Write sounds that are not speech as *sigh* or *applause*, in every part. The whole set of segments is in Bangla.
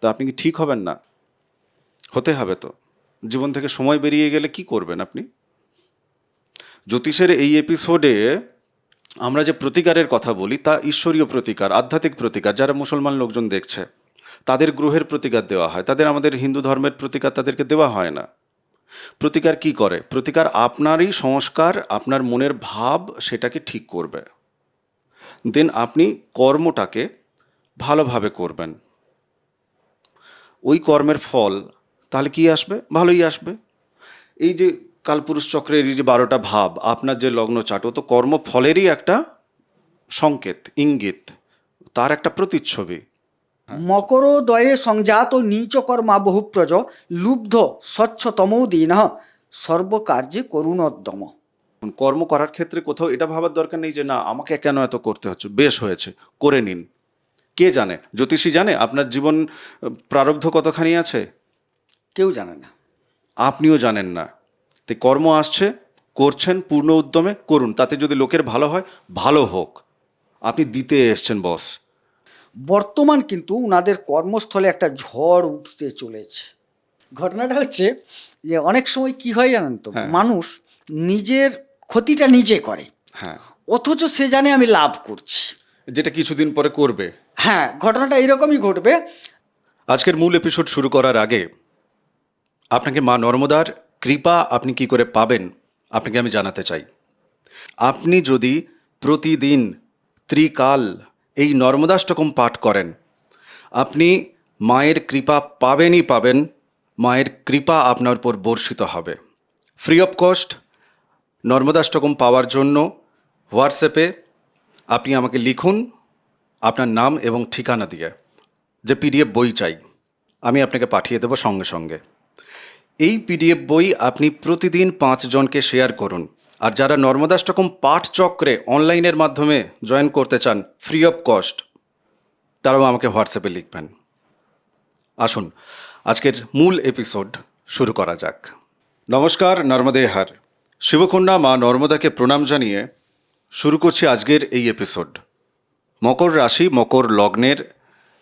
তা আপনি কি ঠিক হবেন না? হতে হবে তো। জীবন থেকে সময় বেরিয়ে গেলে কি করবেন আপনি? জ্যোতিষের এই এপিসোডে আমরা যে প্রতিকারের কথা বলি, তা ঈশ্বরীয় প্রতিকার, আধ্যাত্মিক প্রতিকার, যারা মুসলমান লোকজন দেখছে, তাদের গ্রহের প্রতিকার দেওয়া হয়। তাদের আমাদের হিন্দু ধর্মের প্রতিকার তাদেরকে দেওয়া হয় না। প্রতিকার কি করে? প্রতিকার আপনারই সংস্কার, আপনার মনের ভাব সেটাকে ঠিক করবে। দেন আপনি কর্মটাকে ভালোভাবে করবেন। ওই কর্মের ফল তাহলে কি আসবে? ভালোই আসবে। এই যে কালপুরুষ চক্রের এই যে বারোটা ভাব আপনার যে লগ্ন চাট ও তো কর্মফলেরই একটা সংকেত ইঙ্গিত তার একটা প্রতিচ্ছবি। মকরোদয়ে সংজাত নীচকর্মা বহুপ্রজ লুব্ধ স্বচ্ছতমৌ দীন সর্বকার্যে করুণোদ্যম। কর্ম করার ক্ষেত্রে কোথাও এটা ভাবার দরকার নেই যে না আমাকে কেন এত করতে হচ্ছে? বেশ হয়েছে করে নিন। কে জানে? জ্যোতিষী জানে? আপনার জীবন প্রারব্ধ কতখানি আছে? কেউ জানে না। আপনিও জানেন না। তাই কর্ম আসছে করছেন পূর্ণ উদ্যমে করুন। তাতে যদি লোকের ভালো হয় ভালো হোক। আপনি দিতে এসছেন বস। বর্তমান কিন্তু ওনাদের কর্মস্থলে একটা ঝড় উঠতে চলেছে। ঘটনাটা হচ্ছে যে অনেক সময় কি হয় জানেন তো? হ্যাঁ। মানুষ নিজের ক্ষতিটা নিজে করে। হ্যাঁ। অথচ সে জানে আমি লাভ করছি। যেটা কিছুদিন পরে করবে। হ্যাঁ ঘটনাটা এইরকমই ঘটবে। আজকের মূল এপিসোড শুরু করার আগে, আপনাকে মা নর্মদার কৃপা আপনি কি করে পাবেন, আপনাকে আমি জানাতে চাই। আপনি যদি প্রতিদিন ত্রিকাল এই নর্মদাষ্টকম পাঠ করেন, আপনি মায়ের কৃপা পাবেনই পাবেন, মায়ের কৃপা আপনার উপর বর্ষিত হবে। ফ্রি অফ কস্ট নর্মদাষ্টকম পাওয়ার জন্য হোয়াটসঅ্যাপে আপনি আমাকে লিখুন আপনার নাম এবং ঠিকানা দিয়ে যে পিডিএফ বই চাই, আমি আপনাকে পাঠিয়ে দেবো সঙ্গে সঙ্গে। এই পিডিএফ বই আপনি প্রতিদিন পাঁচজনকে শেয়ার করুন। আর যারা নর্মদাষ্টকম পাঠ চক্রে অনলাইনের মাধ্যমে জয়েন করতে চান ফ্রি অফ কস্ট তারাও আমাকে হোয়াটসঅ্যাপে লিখবেন। আসুন, আজকের মূল এপিসোড শুরু করা যাক। নমস্কার, নর্মদে হার। শিবকন্যা মা নর্মদাকে প্রণাম জানিয়ে শুরু করছি আজকের এই এপিসোড মকর রাশি, মকর লগ্নের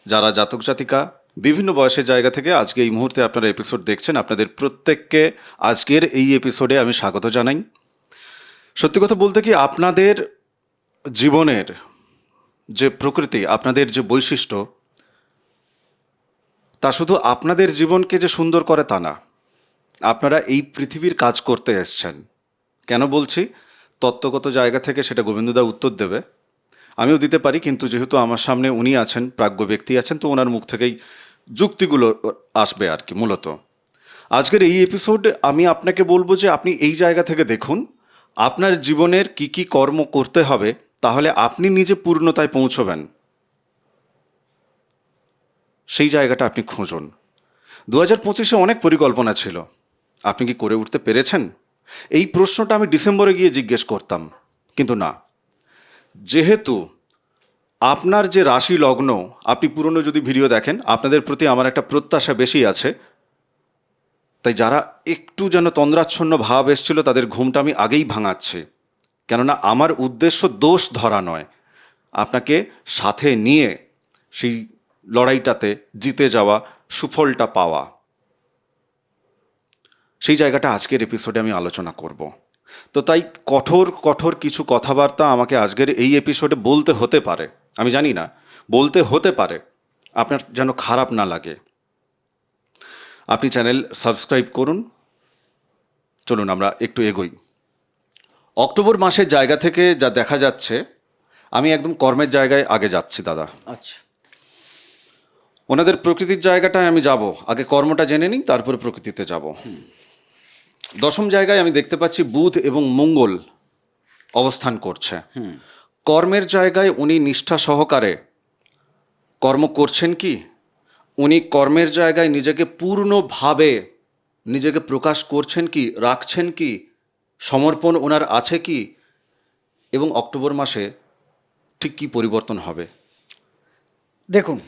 যারা জাতক জাতিকা, বিভিন্ন বয়সের জায়গা থেকে আজকে এই মুহূর্তে আপনারা এপিসোড দেখছেন। আপনাদের প্রত্যেককে আজকের এই এপিসোডে আমি স্বাগত জানাই। সত্যি কথা বলতে কি, আপনাদের জীবনের যে প্রকৃতি, আপনাদের যে বৈশিষ্ট্য, তা শুধু আপনাদের জীবনকে যে সুন্দর করে তা না, আপনারা এই পৃথিবীর কাজ করতে এসছেন। কেন বলছি? তত্ত্বগত জায়গা থেকে সেটা গোবিন্দদা উত্তর দেবে। আমিও দিতে পারি, কিন্তু যেহেতু আমার সামনে উনি আছেন, প্রাজ্ঞ ব্যক্তি আছেন, তো ওনার মুখ থেকেই যুক্তিগুলো আসবে আর কি মূলত। আজকের এই এপিসোড আমি আপনাকে বলব যে আপনি এই জায়গা থেকে দেখুন, আপনার জীবনের কি কি কর্ম করতে হবে, তাহলে আপনি নিজে পূর্ণতায় পৌঁছবেন। সেই জায়গাটা আপনি খুঁজুন। দু হাজার পঁচিশে অনেক পরিকল্পনা ছিল। আপনি কি করে উঠতে পেরেছেন? এই প্রশ্নটা আমি ডিসেম্বরে গিয়ে জিজ্ঞেস করতাম, কিন্তু না। যেহেতু আপনার যে রাশি লগ্ন, আপনি পুরনো যদি ভিডিও দেখেন, আপনাদের প্রতি আমার একটা প্রত্যাশা বেশি আছে। তাই যারা একটু যেন তন্দ্রাচ্ছন্ন ভাব এসছিল, তাদের ঘুমটা আমি আগেই ভাঙাচ্ছি। কেননা আমার উদ্দেশ্য দোষ ধরা নয়। আপনাকে সাথে নিয়ে সেই লড়াইটাতে জিতে যাওয়া, সুফলটা পাওয়া। সেই জায়গাটা আজকের এপিসোডে আমি আলোচনা করব। তো তাই কঠোর কঠোর কিছু কথাবার্তা আমাকে আজকের এই এপিসোডে বলতে হতে পারে। আমি জানি না বলতে হতে পারে। আপনার যেন খারাপ না লাগে। আপনি চ্যানেল সাবস্ক্রাইব করুন। চলুন আমরা একটু এগোই। অক্টোবর মাসের জায়গা থেকে যা দেখা যাচ্ছে আমি একদম কর্মের জায়গায় আগে যাচ্ছি দাদা। আচ্ছা। ওনাদের প্রকৃতির জায়গাটায় আমি যাব। আগে কর্মটা জেনে নিই তারপরে প্রকৃতিতে যাব। দশম জায়গায় আমি দেখতে পাচ্ছি বুধ এবং মঙ্গল অবস্থান করছে। কর্মের জায়গায় উনি নিষ্ঠা সহকারে কর্ম করছেন কি? উনি কর্মের জায়গায় নিজেকে পূর্ণভাবে নিজেকে প্রকাশ করছেন কি? রাখছেন কি? সমর্পণ ওনার আছে কি? এবং অক্টোবর মাসে ঠিক কি পরিবর্তন হবে? দেখুন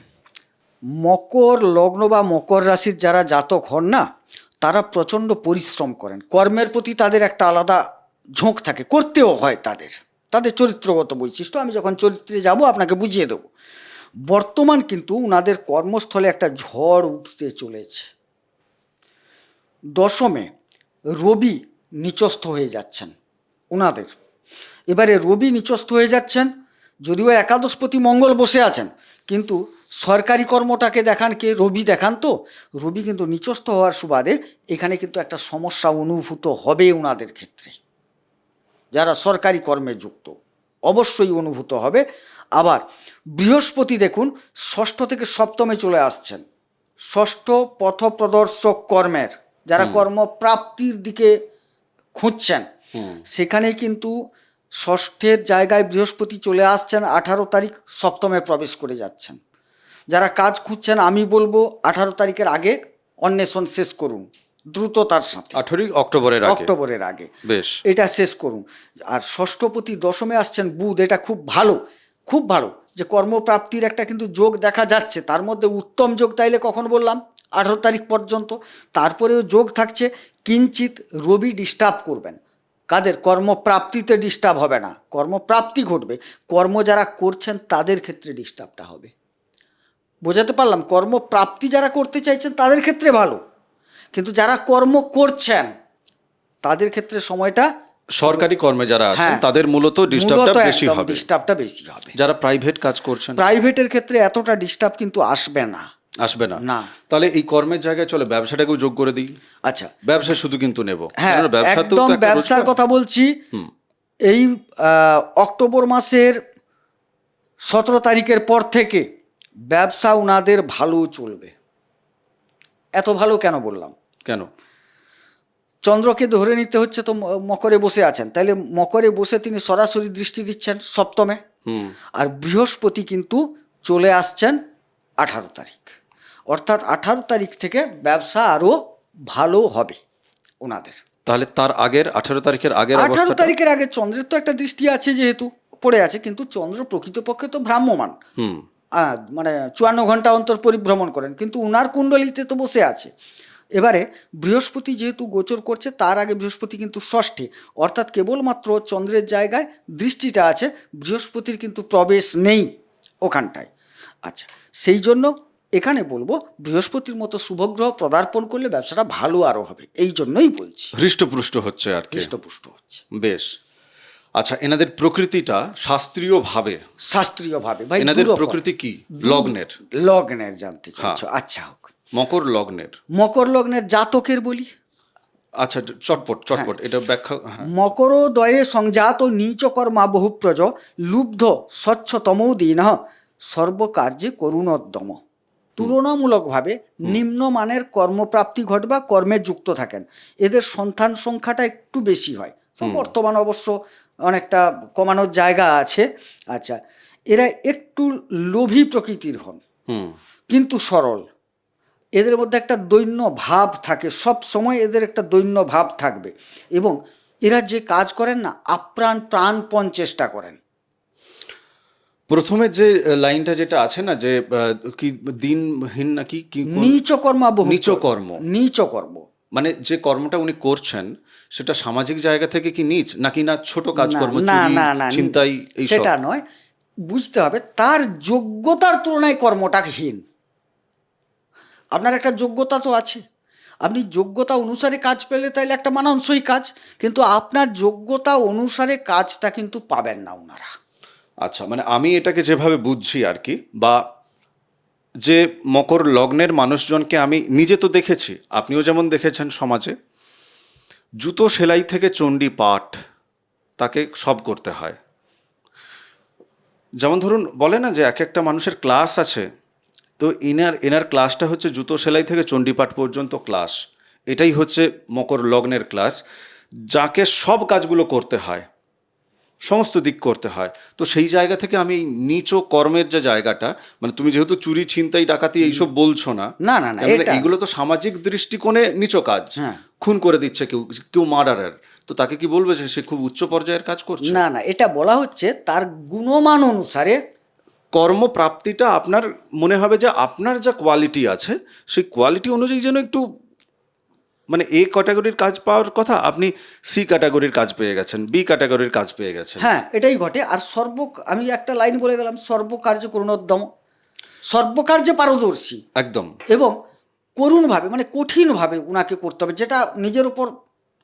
মকর লগ্ন বা মকর রাশির যারা জাতক হন না তারা প্রচণ্ড পরিশ্রম করেন। কর্মের প্রতি তাদের একটা আলাদা ঝোঁক থাকে। করতেও হয় তাদের। তাদের চরিত্রগত বৈশিষ্ট্য। আমি যখন চরিত্রে যাব, আপনাকে বুঝিয়ে দেবো। বর্তমান কিন্তু ওনাদের কর্মস্থলে একটা ঝড় উঠতে চলেছে। দশমে রবি নিচস্থ হয়ে যাচ্ছেন ওনাদের এবারে রবি নিচস্থ হয়ে যাচ্ছেন, যদিও একাদশপতি মঙ্গল বসে আছেন, কিন্তু সরকারি কর্মটাকে দেখান কে রবি দেখান তো? রবি কিন্তু নিচস্থ হওয়ার সুবাদে এখানে কিন্তু একটা সমস্যা অনুভূত হবে ওনাদের ক্ষেত্রে। যারা সরকারি কর্মে যুক্ত অবশ্যই অনুভূত হবে। আবার বৃহস্পতি দেখুন ষষ্ঠ থেকে সপ্তমে চলে আসছেন। ষষ্ঠ পথপ্রদর্শক কর্মের যারা কর্মপ্রাপ্তির দিকে খুঁজছেন সেখানে কিন্তু ষষ্ঠের জায়গায় বৃহস্পতি চলে আসছেন আঠারো তারিখ সপ্তমে প্রবেশ করে যাচ্ছেন। যারা কাজ খুঁজছেন আমি বলব আঠারো তারিখের আগে অন্বেষণ শেষ করুন দ্রুততার সাথে। আঠেরোই অক্টোবরের অক্টোবরের আগে। বেশ। এটা শেষ করুন। আর ষষ্ঠপতি দশমে আসছেন বুধ এটা খুব ভালো খুব ভালো যে কর্মপ্রাপ্তির একটা কিন্তু যোগ দেখা যাচ্ছে তার মধ্যে উত্তম যোগ তাইলে কখন বললাম? আঠারো তারিখ পর্যন্ত। তারপরেও যোগ থাকছে কিঞ্চিত রবি ডিস্টার্ব করবেন। কাদের? কর্মপ্রাপ্তিতে ডিস্টার্ব হবে না। কর্মপ্রাপ্তি ঘটবে কর্ম যারা করছেন তাদের ক্ষেত্রে ডিস্টার্বটা হবে। বোঝাতে পারলাম কর্মপ্রাপ্তি যারা করতে চাইছেন তাদের ক্ষেত্রে ভালো। কিন্তু যারা কর্ম করছেন তাদের ক্ষেত্রে সময়টা সরকারি কর্মে যারা আছেন হ্যাঁ। তাদের মূলত ডিস্টার্বটা বেশি হবে। ডিস্টার্বটা বেশি হবে। যারা প্রাইভেট কাজ করছেন। প্রাইভেটের ক্ষেত্রে এতটা ডিস্টার্ব কিন্তু আসবে না। আসবে না। না। তাহলে এই কর্মের জায়গায় চলে ব্যবসাটাকেও যোগ করে দিই। আচ্ছা। ব্যবসা শুধু কিন্তু নেব। হ্যাঁ ব্যবসাতেও একদম ব্যবসার কথা বলছি। এই অক্টোবর মাসের সতেরো তারিখের পর থেকে ব্যবসা উনাদের ভালো চলবে। এত ভালো কেন বললাম? কেন? চন্দ্রকে ধরে নিতে হচ্ছে তো মকরে বসে আছেন। তাহলে মকরে বসে তিনি সরাসরি দৃষ্টি দিচ্ছেন সপ্তমে। হুম। আর বৃহস্পতি কিন্তু চলে আসছেন আঠারো তারিখ। অর্থাৎ আঠারো তারিখ থেকে ব্যবসা আরও ভালো হবে ওনাদের তাহলে তার আগের আঠারো তারিখের আগের আঠারো তারিখের আগে চন্দ্রের তো একটা দৃষ্টি আছে যেহেতু পড়ে আছে। কিন্তু চন্দ্র প্রকৃতপক্ষে তো ভ্রাম্যমান। মানে চুয়ান্ন ঘণ্টা অন্তর পরিভ্রমণ করেন কিন্তু উনার কুণ্ডলিতে তো বসে আছে। এবারে বৃহস্পতি যেহেতু গোচর করছে তার আগে বৃহস্পতি কিন্তু ষষ্ঠে অর্থাৎ কেবলমাত্র চন্দ্রের জায়গায় দৃষ্টিটা আছে বৃহস্পতির কিন্তু প্রবেশ নেই ওখানটায়। আচ্ছা সেই জন্য এখানে বলব বৃহস্পতির মতো শুভগ্রহ পদার্পণ করলে ব্যবসাটা ভালো আরও হবে এই জন্যই বলছি। হৃষ্টপুষ্ট হচ্ছে আর হৃষ্টপুষ্ট হচ্ছে। বেশ। আচ্ছা এনাদের প্রকৃতিটা শাস্ত্রীয়ভাবে শাস্ত্রীয়ভাবে ভাই এনাদের প্রকৃতি কি? লগ্নের। লগ্নের জানতে চাইছো আচ্ছা হোক। মকর লগ্নের। মকর লগ্নের জাতকের বলি? আচ্ছা চটপট চটপট এটা ব্যাখ্যা হ্যাঁ। মকরোদয়ে সংজাত ও নীচকর্মা বহুপ্রজ লুব্ধ স্বচ্ছতমৌদীন সর্বকার্যে করুণোদ্যম। তুলনামূলকভাবে নিম্নমানের কর্মপ্রাপ্তি ঘটে বা কর্মে যুক্ত থাকেন। এদের সন্তান সংখ্যাটা একটু বেশি হয়। বর্তমান অবশ্য অনেকটা কমানোর জায়গা আছে। আচ্ছা এরা একটু লোভী প্রকৃতির হন। কিন্তু সরল। এদের মধ্যে একটা দৈন্য ভাব থাকে সব সময় এদের একটা দৈন্য ভাব থাকবে। এবং এরা যে কাজ করেন না আপ্রাণ প্রাণপণ চেষ্টা করেন। প্রথমে যে লাইনটা যেটা আছে না যে কি দিনহীন নাকি কি কোন- নিচ মানে যে কর্মটা উনি করছেন সেটা সামাজিক জায়গা থেকে কি নিচ নাকি না ছোট কাজকর্ম চিন্তাই সেটা নয়। বুঝতে হবে তার যোগ্যতার তুলনায় কর্মটা হীন আপনার একটা যোগ্যতা তো আছে। আপনি যোগ্যতা অনুসারে কাজ পেলে তাহলে একটা মানানসই কাজ কিন্তু আপনার যোগ্যতা অনুসারে কাজটা কিন্তু পাবেন না ওনারা আচ্ছা মানে আমি এটাকে যেভাবে বুঝছি আর কি বা যে মকর লগ্নের মানুষজনকে আমি নিজে তো দেখেছি, আপনিও যেমন দেখেছেন সমাজে, জুতো সেলাই থেকে চণ্ডী পাঠ তাকে সব করতে হয়। যেমন ধরুন, বলে না যে এক একটা মানুষের ক্লাস আছে, তো ইনার এনার ক্লাসটা হচ্ছে জুতো সেলাই থেকে চণ্ডীপাঠ পর্যন্ত ক্লাস। এটাই হচ্ছে মকর লগ্নের ক্লাস, যাকে সব কাজগুলো করতে হয়। সমস্ত দিক করতে হয়। তো সেই জায়গা থেকে আমি এই নিচ কর্মের যে জায়গাটা মানে তুমি যেহেতু চুরি ছিনতাই ডাকাতি এইসব বলছো না না না না মানে এইগুলো তো সামাজিক দৃষ্টিকোণে নিচ কাজ। হ্যাঁ। খুন করে দিচ্ছে কেউ কেউ মার্ডারার। তো তাকে কি বলবে যে সে খুব উচ্চ পর্যায়ের কাজ করছে? না না এটা বলা হচ্ছে তার গুণমান অনুসারে কর্মপ্রাপ্তিটা আপনার মনে হবে যে আপনার যা কোয়ালিটি আছে সেই কোয়ালিটি অনুযায়ী যেন একটু মানে এ ক্যাটাগরির কাজ পাওয়ার কথা আপনি সি ক্যাটাগরির কাজ পেয়ে গেছেন বি ক্যাটাগরির কাজ পেয়ে গেছেন। হ্যাঁ এটাই ঘটে। আর সর্ব আমি একটা লাইন বলে গেলাম সর্বকার্য করুণোদ্যম সর্বকার্যে পারদর্শী। একদম। এবং করুণভাবে মানে কঠিনভাবে উনাকে করতে হবে যেটা নিজের উপর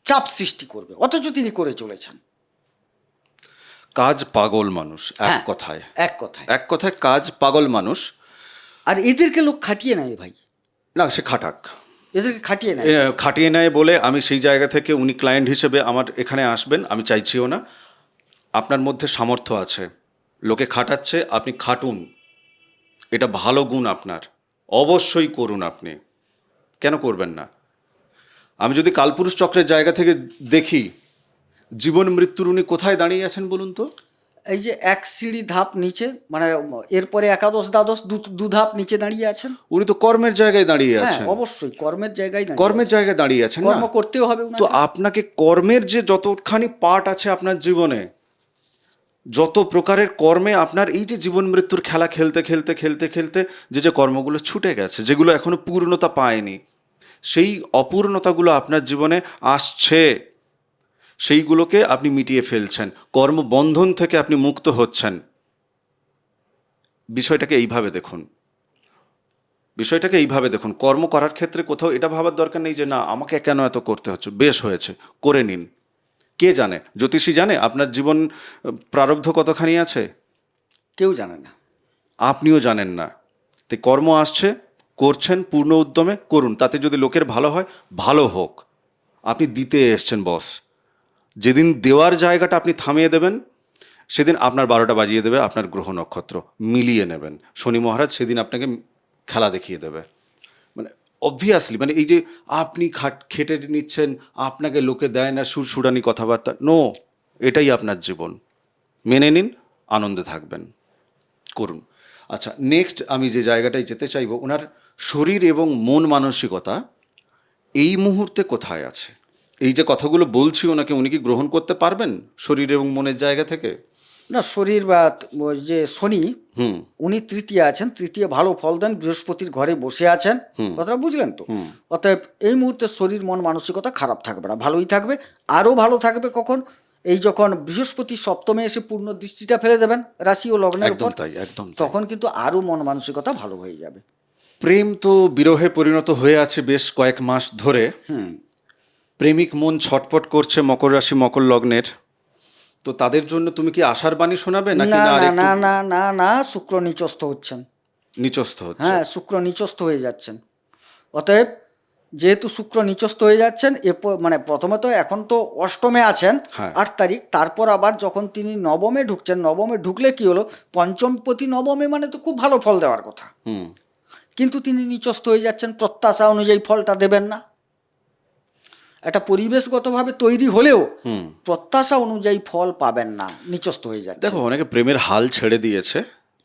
চাপ সৃষ্টি করবে অথচ তিনি করে চলেছেন। কাজ পাগল মানুষ এক হ্যাঁ। কথায়। এক কথায়। এক কথায় কাজ পাগল মানুষ। আর এদেরকে লোক খাটিয়ে নেয় ভাই। না সে খাটাক। এদেরকে খাটিয়ে নেয়। খাটিয়ে নেয় বলে আমি সেই জায়গা থেকে উনি ক্লায়েন্ট হিসেবে আমার এখানে আসবেন, আমি চাইছিও না। আপনার মধ্যে সামর্থ্য আছে। লোকে খাটাচ্ছে, আপনি খাটুন। এটা ভালো গুণ আপনার। অবশ্যই করুন আপনি। কেন করবেন না? আমি যদি কালপুরুষ চক্রের জায়গা থেকে দেখি, জীবন মৃত্যুর উনি কোথায় দাঁড়িয়ে আছেন বলুন তো? এই যে এক সিঁড়ি ধাপ নিচে মানে এরপরে একাদশ দ্বাদশ দু- ধাপ নিচে দাঁড়িয়ে আছেন? উনি তো কর্মের জায়গায় দাঁড়িয়ে হ্যাঁ আছেন। অবশ্যই কর্মের জায়গায় কর্মের জায়গায় দাঁড়িয়ে আছেন আছেন। কর্ম করতেও হবে তো আপনাকে কর্মের যে যতখানি পার্ট আছে আপনার জীবনে যত প্রকারের কর্মে আপনার এই যে জীবন মৃত্যুর খেলা খেলতে খেলতে খেলতে খেলতে যে যে কর্মগুলো ছুটে গেছে যেগুলো এখনও পূর্ণতা পায়নি সেই অপূর্ণতাগুলো আপনার জীবনে আসছে। সেইগুলোকে আপনি মিটিয়ে ফেলছেন। কর্মবন্ধন থেকে আপনি মুক্ত হচ্ছেন। বিষয়টাকে এইভাবে দেখুন। বিষয়টাকে এইভাবে দেখুন। কর্ম করার ক্ষেত্রে কোথাও এটা ভাবার দরকার নেই যে না আমাকে কেন এত করতে হচ্ছে? বেশ হয়েছে করে নিন। কে জানে? জ্যোতিষী জানে? আপনার জীবন প্রারব্ধ কতখানি আছে? কেউ জানে না। আপনিও জানেন না। তাই কর্ম আসছে করছেন পূর্ণ উদ্যমে করুন। তাতে যদি লোকের ভালো হয় ভালো হোক। আপনি দিতে এসছেন বস। যেদিন দেওয়ার জায়গাটা আপনি থামিয়ে দেবেন, সেদিন আপনার বারোটা বাজিয়ে দেবে আপনার গ্রহ নক্ষত্র। মিলিয়ে নেবেন। শনি মহারাজ সেদিন আপনাকে খেলা দেখিয়ে দেবে। মানে অবভিয়াসলি মানে এই যে আপনি খাট, খেটে নিচ্ছেন, আপনাকে লোকে দেয় না, সুরসুরানি কথাবার্তা নো এটাই আপনার জীবন। মেনে নিন, আনন্দে থাকবেন। করুন। আচ্ছা নেক্সট আমি যে জায়গাটায় যেতে চাইব, ওনার শরীর এবং মন মানসিকতা এই মুহূর্তে কোথায় আছে? এই যে কথাগুলো বলছি ওনাকে উনি কি গ্রহণ করতে পারবেন শরীর এবং মনের জায়গা থেকে? না শরীর বা ওই যে শনি হুম। উনি তৃতীয় আছেন তৃতীয় ভালো ফল দেন বৃহস্পতির ঘরে বসে আছেন। কথাটা বুঝলেন তো? অতএব এই মুহূর্তে শরীর মন মানসিকতা খারাপ থাকবে না ভালোই থাকবে আরও ভালো থাকবে কখন? এই যখন বৃহস্পতি সপ্তমে এসে পূর্ণ দৃষ্টিটা ফেলে দেবেন রাশি ও লগ্নের একদম তাই একদম তখন কিন্তু আরও মন মানসিকতা ভালো হয়ে যাবে। প্রেম তো বিরহে পরিণত হয়ে আছে বেশ কয়েক মাস ধরে। হুম। প্রেমিক মন ছটপট করছে মকর রাশি মকর লগ্নের। তো তাদের জন্য তুমি কি আশার বাণী শোনাবে নাকি না না না না না না শুক্র নিচস্থ হচ্ছেন। নিচস্থ হচ্ছে। হ্যাঁ শুক্র নিচস্থ হয়ে যাচ্ছেন। অতএব যেহেতু শুক্র নিচস্থ হয়ে যাচ্ছেন এরপর মানে প্রথমে তো এখন তো অষ্টমে আছেন হ্যাঁ। আট তারিখ তারপর আবার যখন তিনি নবমে ঢুকছেন নবমে ঢুকলে কি হলো? পঞ্চমপতি নবমে মানে তো খুব ভালো ফল দেওয়ার কথা। হুম। কিন্তু তিনি নিচস্থ হয়ে যাচ্ছেন প্রত্যাশা অনুযায়ী ফলটা দেবেন না। একটা পরিবেশগতভাবে তৈরি হলেও হুম। প্রত্যাশা অনুযায়ী ফল পাবেন না নিচস্থ হয়ে যাচ্ছে। দেখো অনেকে প্রেমের হাল ছেড়ে দিয়েছে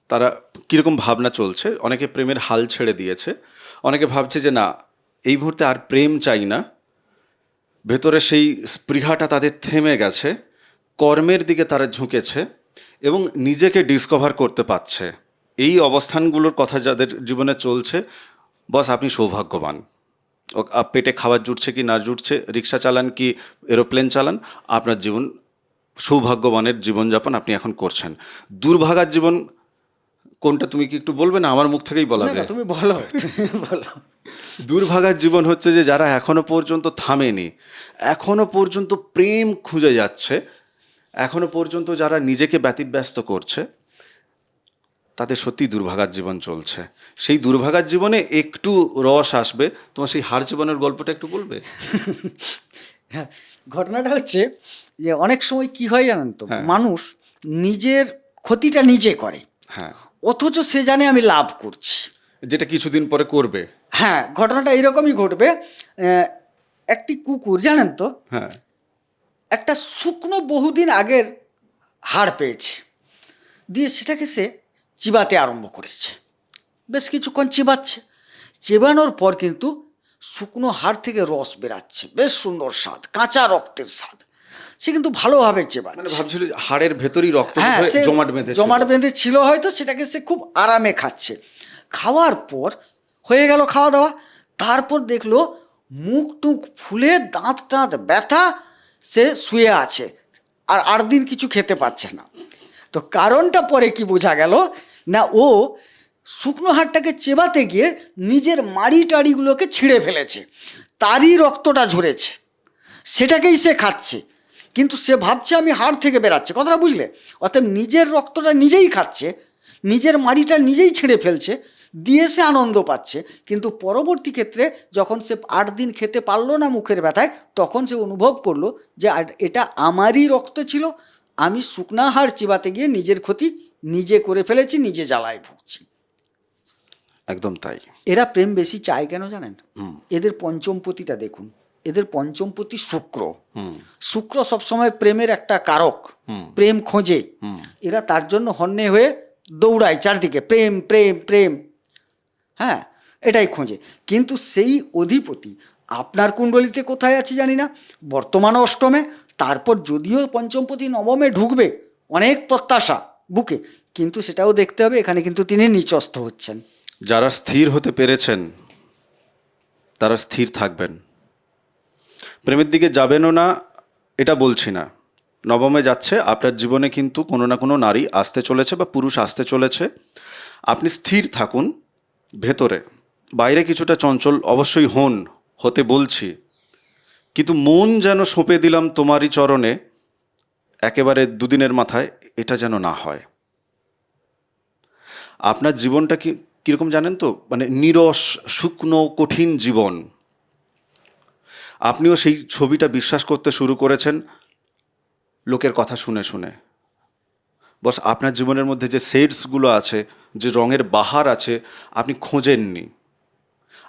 তারা কীরকম ভাবনা চলছে? অনেকে প্রেমের হাল ছেড়ে দিয়েছে অনেকে ভাবছে যে না এই মুহূর্তে আর প্রেম চাই না। ভেতরে সেই স্পৃহাটা তাদের থেমে গেছে কর্মের দিকে তারা ঝুঁকেছে এবং নিজেকে ডিসকভার করতে পারছে। এই অবস্থানগুলোর কথা যাদের জীবনে চলছে বস আপনি সৌভাগ্যবান। পেটে খাবার জুটছে কি না জুটছে রিক্সা চালান কি এরোপ্লেন চালান আপনার জীবন সৌভাগ্যবানের জীবনযাপন আপনি এখন করছেন। দুর্ভাগার জীবন কোনটা তুমি কি একটু বলবে না? আমার মুখ থেকেই বলাবে তুমি বলো বলো। দুর্ভাগার জীবন হচ্ছে যে যারা এখনও পর্যন্ত থামেনি এখনও পর্যন্ত প্রেম খুঁজে যাচ্ছে এখনও পর্যন্ত যারা নিজেকে ব্যতিব্যস্ত করছে তাদের সত্যি দুর্ভাগার জীবন চলছে। সেই দুর্ভাগার জীবনে একটু রস আসবে। তোমার সেই হার জীবনের গল্পটা একটু বলবে? হ্যাঁ ঘটনাটা হচ্ছে যে অনেক সময় কি হয় জানেন তো? হ্যাঁ। মানুষ নিজের ক্ষতিটা নিজে করে। হ্যাঁ। অথচ সে জানে আমি লাভ করছি। যেটা কিছুদিন পরে করবে। হ্যাঁ ঘটনাটা এরকমই ঘটবে। একটি কুকুর জানেন তো? হ্যাঁ। একটা শুকনো বহুদিন আগের হাড় পেয়েছে। দিয়ে সেটাকে সে চিবাতে আরম্ভ করেছে। বেশ কিছুক্ষণ চিবাচ্ছে। চেবানোর পর কিন্তু শুকনো হাড় থেকে রস বেরাচ্ছে। বেশ সুন্দর স্বাদ কাঁচা রক্তের স্বাদ। সে কিন্তু ভালোভাবে মানে চেবাচ্ছে ভাবছিল হাড়ের ভেতরই রক্ত হ্যাঁ জমাট বেঁধে জমাট বেঁধে ছিল হয়তো সেটাকে সে খুব আরামে খাচ্ছে। খাওয়ার পর হয়ে গেল খাওয়া দাওয়া তারপর দেখল মুখ টুক ফুলে দাঁত টাঁত ব্যথা সে শুয়ে আছে। আর আট দিন কিছু খেতে পাচ্ছে না। তো কারণটা পরে কি বোঝা গেল না, ও শুকনো হাড়টাকে চেবাতে গিয়ে নিজের মাড়ি টাড়িগুলোকে ছিঁড়ে ফেলেছে। তারই রক্তটা ঝরেছে। সেটাকেই সে খাচ্ছে। কিন্তু সে ভাবছে, আমি হাড় থেকে বেরাচ্ছে। কথাটা বুঝলে? অর্থাৎ নিজের রক্তটা নিজেই খাচ্ছে, নিজের মাড়িটা নিজেই ছিঁড়ে ফেলছে, দিয়ে সে আনন্দ পাচ্ছে। কিন্তু পরবর্তী ক্ষেত্রে যখন সে আট দিন খেতে পারল না মুখের ব্যথায়, তখন সে অনুভব করল যে এটা আমারই রক্ত ছিল। আমি শুকনা হাড় চিবাতে গিয়ে নিজের ক্ষতি নিজে করে ফেলেছি নিজে জ্বালায় ভুগছি। একদম তাই। এরা প্রেম বেশি চায় কেন জানেন? এদের পঞ্চমপতিটা দেখুন। এদের পঞ্চমপতি শুক্র। হুম। শুক্র সবসময় প্রেমের একটা কারক। প্রেম খোঁজে। এরা তার জন্য হন্যে হয়ে দৌড়ায় চারদিকে। প্রেম প্রেম প্রেম। হ্যাঁ এটাই খোঁজে। কিন্তু সেই অধিপতি আপনার কুণ্ডলিতে কোথায় আছে জানি না। বর্তমান অষ্টমে তারপর যদিও পঞ্চমপতি নবমে ঢুকবে অনেক প্রত্যাশা। বুকে। কিন্তু সেটাও দেখতে হবে, এখানে কিন্তু তিনি নিচস্থ হচ্ছেন। যারা স্থির হতে পেরেছেন, তারা স্থির থাকবেন। প্রেমের দিকে যাবেনও না, এটা বলছি না। নবমে যাচ্ছে, আপনার জীবনে কিন্তু কোনো না কোনো নারী আসতে চলেছে বা পুরুষ আসতে চলেছে। আপনি স্থির থাকুন ভেতরে। বাইরে কিছুটা চঞ্চল অবশ্যই হন, হতে বলছি। কিন্তু মন যেন সঁপে দিলাম তোমারই চরণে একেবারে দুদিনের মাথায় এটা যেন না হয়। আপনার জীবনটা কি, কীরকম জানেন তো? মানে নিরস, শুকনো, কঠিন জীবন। আপনিও সেই ছবিটা বিশ্বাস করতে শুরু করেছেন লোকের কথা শুনে শুনে। বস, আপনার জীবনের মধ্যে যে শেডসগুলো আছে, যে রঙের বাহার আছে, আপনি খোঁজেননি।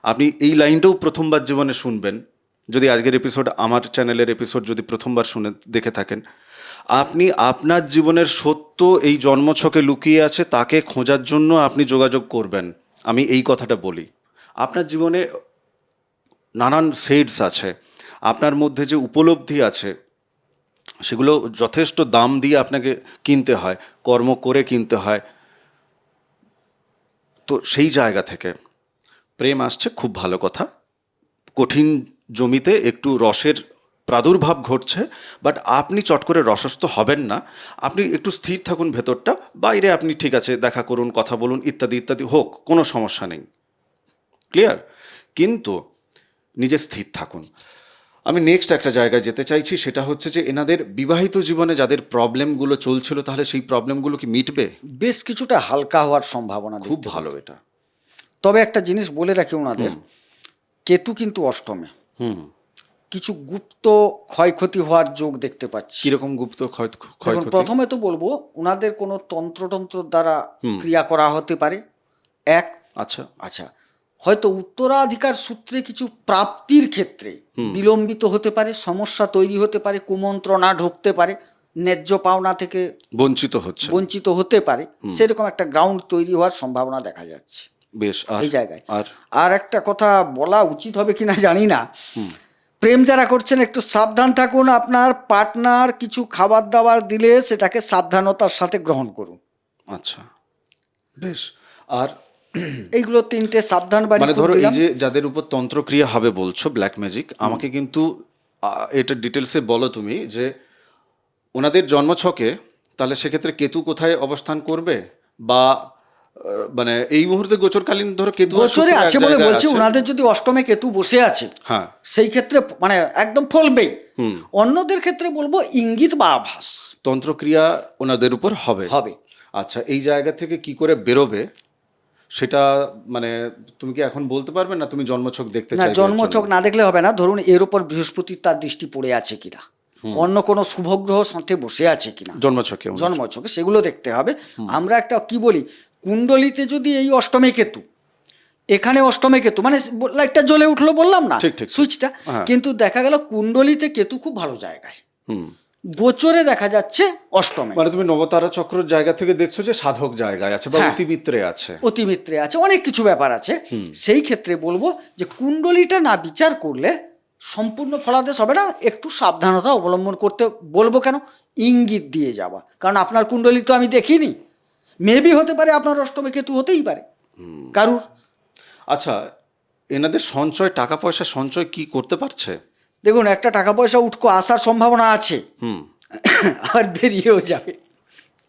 আপনি এই লাইনটাও প্রথমবার জীবনে শুনবেন। যদি আজকের এপিসোড আমার চ্যানেলের এপিসোড যদি প্রথমবার শুনে, দেখে থাকেন আপনি আপনার জীবনের সত্য এই জন্মছকে লুকিয়ে আছে, তাকে খোঁজার জন্য আপনি যোগাযোগ করবেন। আমি এই কথাটা বলি। আপনার জীবনে নানান শেডস আছে। আপনার মধ্যে যে উপলব্ধি আছে, সেগুলো যথেষ্ট দাম দিয়ে আপনাকে কিনতে হয়, কর্ম করে কিনতে হয়। তো সেই জায়গা থেকে প্রেম আসছে, খুব ভালো কথা। কঠিন জমিতে একটু রসের প্রাদুর্ভাব ঘটছে বাট আপনি চট করে রসস্থ হবেন না। আপনি একটু স্থির থাকুন ভেতরটা বাইরে আপনি ঠিক আছে দেখা করুন কথা বলুন ইত্যাদি ইত্যাদি হোক কোনো সমস্যা নেই। ক্লিয়ার কিন্তু নিজে স্থির থাকুন। আমি নেক্সট একটা জায়গায় যেতে চাইছি সেটা হচ্ছে যে এনাদের বিবাহিত জীবনে যাদের প্রবলেমগুলো চলছিল তাহলে সেই প্রবলেমগুলো কি মিটবে? বেশ কিছুটা হালকা হওয়ার সম্ভাবনা খুব ভালো এটা। তবে একটা জিনিস বলে রাখি ওনাদের কেতু কিন্তু অষ্টমে। হুম। কিছু গুপ্ত ক্ষয়ক্ষতি হওয়ার যোগ দেখতে পাচ্ছি। কীরকম গুপ্ত ক্ষয় ক্ষয়ক্ষতি? প্রথমে তো বলব ওনাদের কোনো তন্ত্রতন্ত্র দ্বারা ক্রিয়া করা হতে পারে। এক আচ্ছা। আচ্ছা হয়তো উত্তরাধিকার সূত্রে কিছু প্রাপ্তির ক্ষেত্রে বিলম্বিত হতে পারে সমস্যা তৈরি হতে পারে কুমন্ত্রণা ঢুকতে পারে ন্যায্য পাওনা থেকে বঞ্চিত হচ্ছে। বঞ্চিত হতে পারে সেরকম একটা গ্রাউন্ড তৈরি হওয়ার সম্ভাবনা দেখা যাচ্ছে। বেশ এই জায়গায়। আর? আর একটা কথা বলা উচিত হবে কিনা জানি না। প্রেম যারা করছেন একটু সাবধান থাকুন। আপনার পার্টনার কিছু খাবার দাবার দিলে সেটাকে সাবধানতার সাথে গ্রহণ করুন। আচ্ছা বেশ। আর এইগুলো তিনটে সাবধান মানে ধরো এই যে যাদের উপর তন্ত্রক্রিয়া হবে বলছো ব্ল্যাক ম্যাজিক আমাকে কিন্তু এটা ডিটেলসে বলো তুমি যে ওনাদের জন্মছকে তাহলে সেক্ষেত্রে কেতু কোথায় অবস্থান করবে? বা মানে এই মুহূর্তে গোচরকালীন ধরো কেতু গোচরে আছে বলে বলছি ওনাদের যদি অষ্টমে কেতু বসে আছে হ্যাঁ। সেই ক্ষেত্রে মানে একদম ফলবেই। অন্যদের ক্ষেত্রে বলব ইঙ্গিত বা আভাস। তন্ত্রক্রিয়া ওনাদের উপর হবে। হবে। আচ্ছা এই জায়গা থেকে কি করে বেরোবে সেটা মানে তুমি কি এখন বলতে পারবে না? তুমি জন্মছক দেখতে না জন্মছক না দেখলে হবে না। ধরুন এর উপর বৃহস্পতির তার দৃষ্টি পড়ে আছে কিনা। অন্য কোনো শুভগ্রহ সাথে বসে আছে কিনা। জন্মছকে। জন্মছকে সেগুলো দেখতে হবে। আমরা একটা কি বলি কুণ্ডলিতে যদি এই অষ্টমে কেতু এখানে অষ্টমে কেতু মানে লাইটটা জ্বলে উঠল বললাম না। সুইচটা হ্যাঁ। কিন্তু দেখা গেল কুণ্ডলিতে কেতু খুব ভালো জায়গায়। হুম। গোচরে দেখা যাচ্ছে অষ্টমে। মানে তুমি নবতারা চক্রর জায়গা থেকে দেখছ যে সাধক জায়গায় আছে বা হ্যাঁ। অতিমিত্রে আছে। অতিমিত্রে আছে অনেক কিছু ব্যাপার আছে। সেই ক্ষেত্রে বলব যে কুণ্ডলিটা না বিচার করলে সম্পূর্ণ ফলাদেশ হবে না। একটু সাবধানতা অবলম্বন করতে বলব কেন? ইঙ্গিত দিয়ে যাওয়া। কারণ আপনার কুণ্ডলি তো আমি দেখিনি। মেবি হতে পারে আপনার অষ্টমে কেতু হতেই পারে। কারুর? আচ্ছা এনাদের সঞ্চয় টাকা পয়সা সঞ্চয় কি করতে পারছে? দেখুন একটা টাকা পয়সা উঠকো আসার সম্ভাবনা আছে। হুম। *coughs* আবার বেরিয়েও যাবে।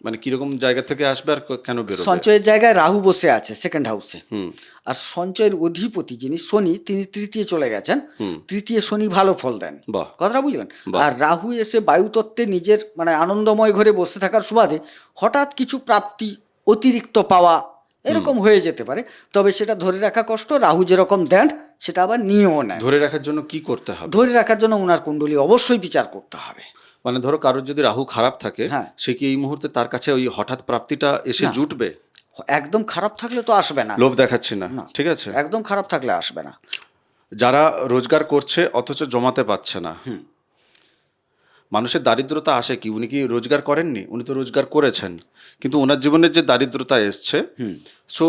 মানে কীরকম জায়গা থেকে আসবে আর কেন বেরোবে? সঞ্চয়ের জায়গায় রাহু বসে আছে সেকেন্ড হাউসে হুম। আর সঞ্চয়ের অধিপতি যিনি শনি তিনি তৃতীয় চলে গেছেন। তৃতীয় শনি ভালো ফল দেন। বাহ। কথাটা বুঝলেন। আর রাহু এসে বায়ুতত্ত্বে নিজের মানে আনন্দময় ঘরে বসে থাকার সুবাদে হঠাৎ কিছু প্রাপ্তি অতিরিক্ত পাওয়া এরকম হয়ে যেতে পারে। তবে সেটা ধরে রাখা কষ্ট রাহু যেরকম দেন সেটা আবার নিয়েও নেয়। ধরে রাখার জন্য কি করতে হবে? ধরে রাখার জন্য ওনার কুণ্ডলী অবশ্যই বিচার করতে হবে। মানে ধরো কারোর যদি রাহু খারাপ থাকে হ্যাঁ। সে কি এই মুহূর্তে তার কাছে ওই হঠাৎ প্রাপ্তিটা এসে জুটবে? একদম খারাপ থাকলে তো আসবে না। লোভ দেখাচ্ছে না। না। ঠিক আছে? একদম খারাপ থাকলে আসবে না। যারা রোজগার করছে অথচ জমাতে পারছে না। মানুষের দারিদ্রতা আসে কি? উনি কি রোজগার করেননি? উনি তো রোজগার করেছেন। কিন্তু ওনার জীবনের যে দারিদ্রতা এসছে সো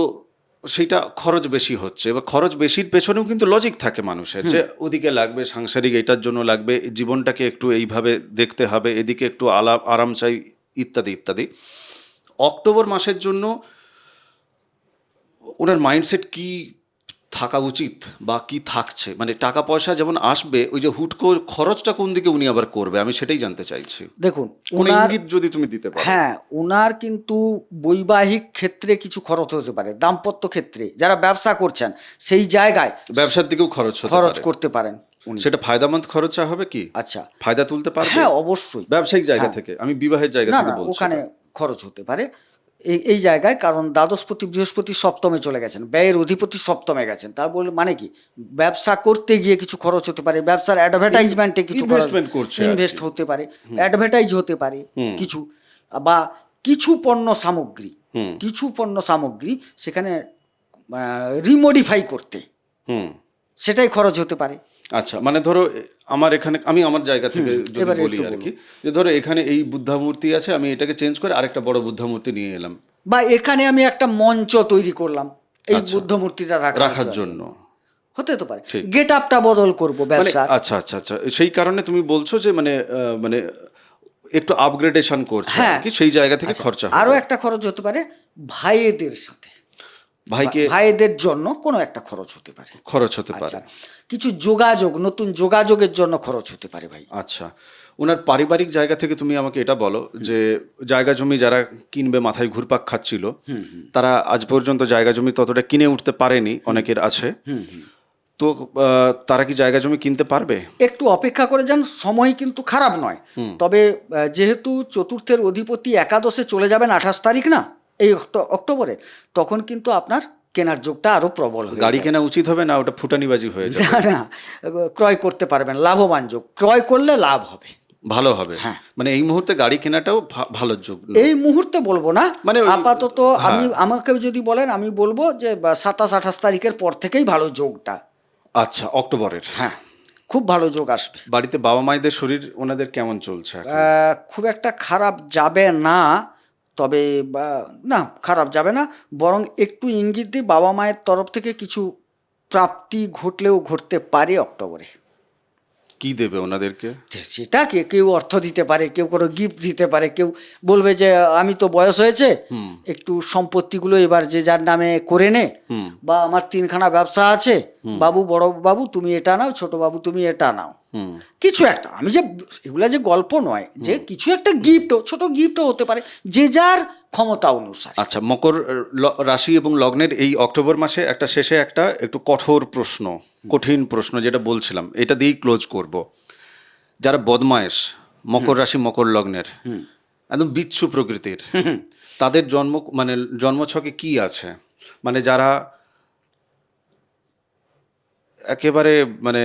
সেইটা খরচ বেশি হচ্ছে। এবার খরচ বেশির পেছনেও কিন্তু লজিক থাকে মানুষের যে ওদিকে লাগবে সাংসারিক এটার জন্য লাগবে জীবনটাকে একটু এইভাবে দেখতে হবে এদিকে একটু আলাপ আরাম চাই ইত্যাদি ইত্যাদি। অক্টোবর মাসের জন্য ওনার মাইন্ডসেট কি থাকা উচিত বা কি থাকছে? মানে টাকা পয়সা যেমন আসবে ওই যে হুট করে খরচটা কোন দিকে উনি আবার করবে? আমি সেটাই জানতে চাইছি। দেখুন কোন ইঙ্গিত যদি তুমি দিতে পারো? হ্যাঁ ওনার কিন্তু বৈবাহিক ক্ষেত্রে কিছু খরচ হতে পারে দাম্পত্য ক্ষেত্রে। যারা ব্যবসা করছেন সেই জায়গায় ব্যবসার দিকেও খরচ খরচ করতে পারেন উনি। সেটা ফায়দামন্দ খরচা হবে কি? আচ্ছা। ফায়দা তুলতে পারবে? হ্যাঁ অবশ্যই। ব্যবসায়িক জায়গা থেকে আমি বিবাহের জায়গা থেকে বলছি। ওখানে খরচ হতে পারে। এই এই জায়গায় কারণ দ্বাদশপতি বৃহস্পতি সপ্তমে চলে গেছেন ব্যয়ের অধিপতি সপ্তমে গেছেন। তার বলে মানে কি? ব্যবসা করতে গিয়ে কিছু খরচ হতে পারে ব্যবসার অ্যাডভার্টাইজমেন্টে কিছু করছে ইনভেস্ট হতে পারে অ্যাডভার্টাইজ হতে পারে কিছু বা কিছু পণ্য সামগ্রী। কিছু পণ্য সামগ্রী সেখানে রিমোডিফাই করতে হুম। সেটাই খরচ হতে পারে। আচ্ছা মানে ধরো আমার এখানে আমি আমার জায়গা থেকে যদি বলি আর কি যে ধরো এখানে এই বুদ্ধা মূর্তি আছে আমি এটাকে চেঞ্জ করে আরেকটা বড় বুদ্ধা মূর্তি নিয়ে এলাম। বা এখানে আমি একটা মঞ্চ তৈরি করলাম এই আচ্ছা। বুদ্ধ মূর্তিটা রাখার জন্য। হতে তো পারে। গেট আপটা বদল করব মানে ব্যবসা। আচ্ছা আচ্ছা আচ্ছা সেই কারণে তুমি বলছো যে মানে মানে একটু আপগ্রেডেশন করছে হ্যাঁ। কি সেই জায়গা থেকে খরচা হবে। আরও একটা খরচ হতে পারে ভাইয়েদের সাথে। ভাইকে ভাইয়েদের জন্য কোনো একটা খরচ হতে পারে। খরচ হতে পারে। আচ্ছা কিছু যোগাযোগ নতুন যোগাযোগের জন্য খরচ হতে পারে ভাই। আচ্ছা ওনার পারিবারিক জায়গা থেকে তুমি আমাকে এটা বলো যে জায়গা জমি যারা কিনবে মাথায় ঘুরপাক খাচ্ছিল তারা আজ পর্যন্ত জায়গা জমি ততটা কিনে উঠতে পারেনি অনেকের আছে। তো তারা কি জায়গা জমি কিনতে পারবে? একটু অপেক্ষা করে যান সময় কিন্তু খারাপ নয়। তবে যেহেতু চতুর্থের অধিপতি একাদশে চলে যাবেন আঠাশ তারিখ না এই অক্টো- অক্টোবরে তখন কিন্তু আপনার কেনার যোগটা আরও প্রবল হয়ে গাড়ি কেনা উচিত হবে না ওটা ফুটানিবাজি হয়ে যাবে? না না ক্রয় করতে পারবেন লাভবান যোগ। ক্রয় করলে লাভ হবে। ভালো হবে। হ্যাঁ। মানে এই মুহূর্তে গাড়ি কেনাটাও ভালো যোগ এই মুহূর্তে বলব না মানে আপাতত আমি আমাকে যদি বলেন আমি বলব যে সাতাশ আঠাশ তারিখের পর থেকেই ভালো যোগটা। আচ্ছা অক্টোবরের। হ্যাঁ খুব ভালো যোগ আসবে। বাড়িতে বাবা মায়েদের শরীর ওনাদের কেমন চলছে খুব একটা খারাপ যাবে না তবে না খারাপ যাবে না। বরং একটু ইঙ্গিত দিয়ে বাবা মায়ের তরফ থেকে কিছু প্রাপ্তি ঘটলেও ঘটতে পারে অক্টোবরে। কি দেবে ওনাদেরকে? সেটা কে কেউ অর্থ দিতে পারে কেউ কোনো গিফট দিতে পারে কেউ বলবে যে আমি তো বয়স হয়েছে একটু সম্পত্তিগুলো এবার যে যার নামে করে নে। বা আমার তিনখানা ব্যবসা আছে। বাবু বড় বাবু তুমি এটা নাও ছোট বাবু তুমি এটা নাও। কিছু একটা আমি যে এগুলা যে গল্প নয় যে কিছু একটা গিফটও ছোট গিফটও হতে পারে যে যার ক্ষমতা অনুসারে। আচ্ছা মকর রাশি এবং লগ্নের এই অক্টোবর মাসে একটা শেষে একটা একটু কঠোর প্রশ্ন কঠিন প্রশ্ন যেটা বলছিলাম এটা দিয়েই ক্লোজ করব। যারা বদমায়েশ মকর রাশি মকর লগ্নের একদম বিচ্ছু প্রকৃতির তাদের জন্ম মানে জন্মছকে কি আছে? মানে যারা একেবারে মানে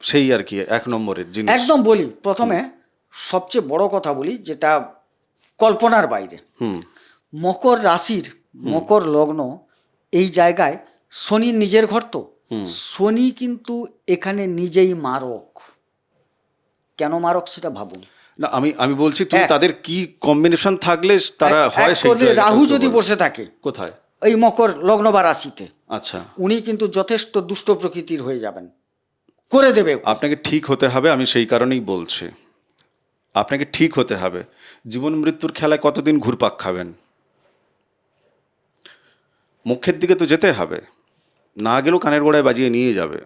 সেই আর কি এক নম্বরের জিনিস। একদম বলি প্রথমে সবচেয়ে বড় কথা বলি যেটা কল্পনার বাইরে। হুম। মকর রাশির মকর লগ্ন এই জায়গায় শনির নিজের ঘর তো। শনি কিন্তু এখানে নিজেই মারক। কেন মারক সেটা ভাবুন। না আমি আমি বলছি তুমি তাদের কি কম্বিনেশন থাকলে তারা হয় সেই রাহু যদি বসে থাকে কোথায়? এই মকর লগ্ন বা রাশিতে। আচ্ছা। উনি কিন্তু যথেষ্ট দুষ্ট প্রকৃতির হয়ে যাবেন। করে দেবে আপনাকে ঠিক হতে হবে, আমি সেই কারণেই বলছি। আপনাকে ঠিক হতে হবে। জীবন মৃত্যুর খেলায় কতদিন ঘুরপাক খাবেন? মুখের দিকে তো যেতে হবে। না গেলেও কানের গোড়ায় বাজিয়ে নিয়ে যাবে।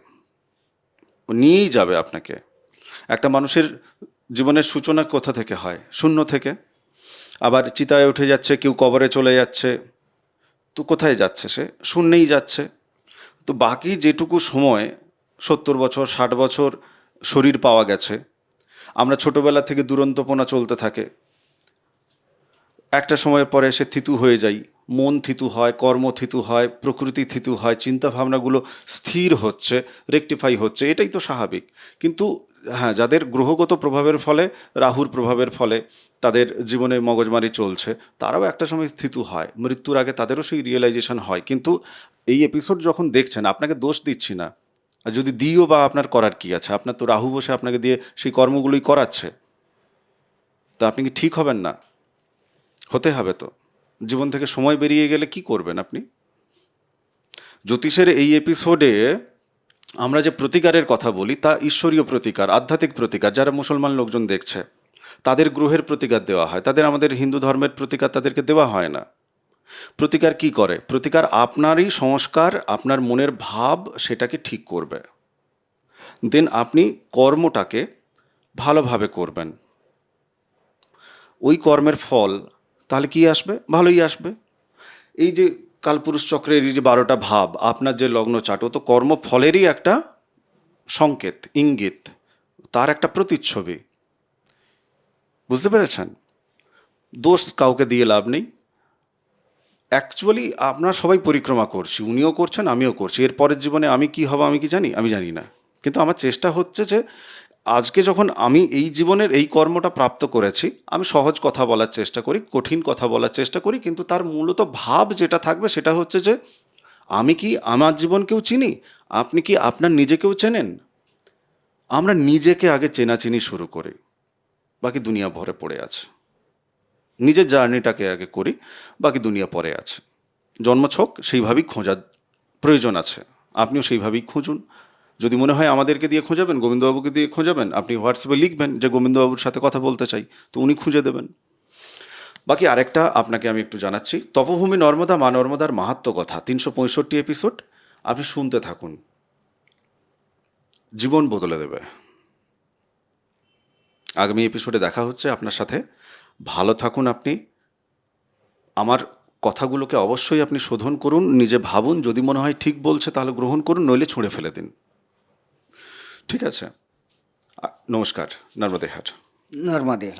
নিয়েই যাবে আপনাকে। একটা মানুষের জীবনের সূচনা কোথা থেকে হয়? শূন্য থেকে। আবার চিতায় উঠে যাচ্ছে, কেউ কবরে চলে যাচ্ছে। তো কোথায় যাচ্ছে সে? শূন্যেই যাচ্ছে। তো বাকি যেটুকু সময় সত্তর বছর, ষাট বছর শরীর পাওয়া গেছে। আমরা ছোটবেলা থেকে দুরন্তপনা চলতে থাকে। একটা সময়ের পরে সে থিতু হয়ে যাই। মন থিতু হয়, কর্ম থিতু হয়, প্রকৃতি থিতু হয় চিন্তা ভাবনাগুলো স্থির হচ্ছে, রেকটিফাই হচ্ছে, এটাই তো স্বাভাবিক। কিন্তু হ্যাঁ যাদের গ্রহগত প্রভাবের ফলে, রাহুর প্রভাবের ফলে তাদের জীবনে মগজমারি চলছে, তারাও একটা সময় স্থিতু হয়। মৃত্যুর আগে তাদেরও সেই রিয়েলাইজেশন হয়। কিন্তু এই এপিসোড যখন দেখছেন, আপনাকে দোষ দিচ্ছি না। আর যদি দিও বা আপনার করার কি আছে? আপনার তো রাহু বসে আপনাকে দিয়ে সেই কর্মগুলোই করাচ্ছে। তা আপনি কি ঠিক হবেন না? হতে হবে তো। জীবন থেকে সময় বেরিয়ে গেলে কি করবেন আপনি? জ্যোতিষের এই এপিসোডে আমরা যে প্রতিকারের কথা বলি, তা ঈশ্বরীয় প্রতিকার, আধ্যাত্মিক প্রতিকার। যারা মুসলমান লোকজন দেখছে, তাদের গ্রহের প্রতিকার দেওয়া হয়। তাদের আমাদের হিন্দু ধর্মের প্রতিকার তাদেরকে দেওয়া হয় না। প্রতিকার কি করে? প্রতিকার আপনারই সংস্কার, আপনার মনের ভাব সেটাকে ঠিক করবে। দেন আপনি কর্মটাকে ভালোভাবে করবেন। ওই কর্মের ফল তাহলে কি আসবে? ভালোই আসবে। এই যে কালপুরুষ চক্রের এই যে বারোটা ভাব, আপনার যে লগ্ন চাট, ও তো কর্মফলেরই একটা সংকেত, ইঙ্গিত, তার একটা প্রতিচ্ছবি। বুঝতে পেরেছেন? দোষ কাউকে দিয়ে লাভ নেই। অ্যাকচুয়ালি আপনারা সবাই পরিক্রমা করছি, উনিও করছেন, আমিও করছি। এর পরের জীবনে আমি কি হব, আমি কি জানি? আমি জানি না। কিন্তু আমার চেষ্টা হচ্ছে যে, আজকে যখন আমি এই জীবনের এই কর্মটা প্রাপ্ত করেছি, আমি সহজ কথা বলার চেষ্টা করি, কঠিন কথা বলার চেষ্টা করি, কিন্তু তার মূলত ভাব যেটা থাকবে সেটা হচ্ছে যে, আমি কি আমার জীবনকেও চিনি? আপনি কি আপনার নিজেকেও চেনেন? আমরা নিজেকে আগে চেনাচিনি শুরু করি, বাকি দুনিয়া ভরে পড়ে আছে। নিজের জার্নিটাকে আগে করি, বাকি দুনিয়া পরে আছে। জন্মছক সেইভাবেই খোঁজার প্রয়োজন আছে। আপনিও সেইভাবেই খুঁজুন। যদি মনে হয় আমাদেরকে দিয়ে খোঁজাবেন, গোবিন্দবাবুকে দিয়ে খোঁজাবেন, আপনি হোয়াটসঅ্যাপে লিখবেন যে গোবিন্দবাবুর সাথে কথা বলতে চাই, তো উনি খুঁজে দেবেন। বাকি আরেকটা আপনাকে আমি একটু জানাচ্ছি, তপভূমি নর্মদা, মা নর্মদার মাহাত্ম কথা, তিনশো পঁয়ষট্টি এপিসোড আপনি শুনতে থাকুন। জীবন বদলে দেবে। আগামী এপিসোডে দেখা হচ্ছে আপনার সাথে। ভালো থাকুন আপনি। আমার কথাগুলোকে অবশ্যই আপনি শোধন করুন, নিজে ভাবুন, যদি মনে হয় ঠিক বলছে তাহলে গ্রহণ করুন, নইলে ছুঁড়ে ফেলে দিন। ঠিক আছে? নমস্কার, নর্মদে হাট। নর্মাদে